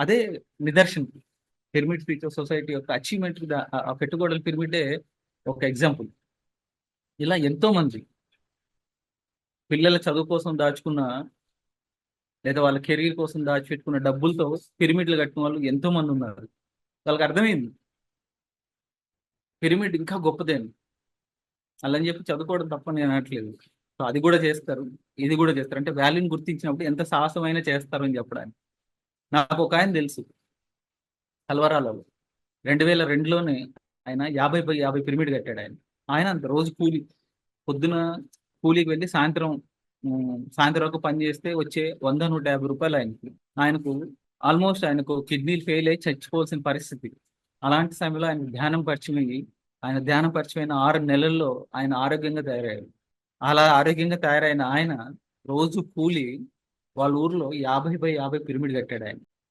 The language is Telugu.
అదే నిదర్శనం. పిరమిడ్ ఫ్యూచర్ సొసైటీ యొక్క అచీవ్మెంట్ ఆ పిరమిడే ఒక ఎగ్జాంపుల్. ఇలా ఎంతో మంది పిల్లల చదువు కోసం దాచుకున్న లేదా వాళ్ళ కెరీర్ కోసం దాచిపెట్టుకున్న డబ్బులతో పిరమిడ్లు కట్టిన వాళ్ళు ఎంతో మంది ఉన్నారు. వాళ్ళకి అర్థమైంది. పిరమిడ్ ఇంకా గొప్పదేని అలా అని చెప్పి చదువుకోవడం తప్ప నేను అనట్లేదు. సో అది కూడా చేస్తారు ఇది కూడా చేస్తారు. అంటే వాల్యూని గుర్తించినప్పుడు ఎంత సాహసమైనా చేస్తారు అని చెప్పడానికి. నాకు ఒక ఆయన తెలుసు. కల్వరాలలో రెండు వేల రెండులోనే ఆయన యాభై బై యాభై పిరమిడ్ కట్టాడు ఆయన. ఆయన అంత రోజు కూలి పొద్దున కూలీకి వెళ్ళి సాయంత్రం సాయంత్రం వరకు పని చేస్తే వచ్చే వంద నూట యాభై రూపాయలు ఆయనకి. ఆయనకు ఆల్మోస్ట్ ఆయనకు కిడ్నీలు ఫెయిల్ అయ్యి చచ్చిపోవాల్సిన పరిస్థితి. అలాంటి సమయంలో ఆయన ధ్యానం పరిచయమయ్యి ఆయన ధ్యానం పరిచయమైన ఆరు నెలల్లో ఆయన ఆరోగ్యంగా తయారయ్యారు. అలా ఆరోగ్యంగా తయారైన ఆయన రోజు కూలి వాళ్ళ ఊర్లో యాభై బై యాభై పిరమిడ్ కట్టాడు ఆయన.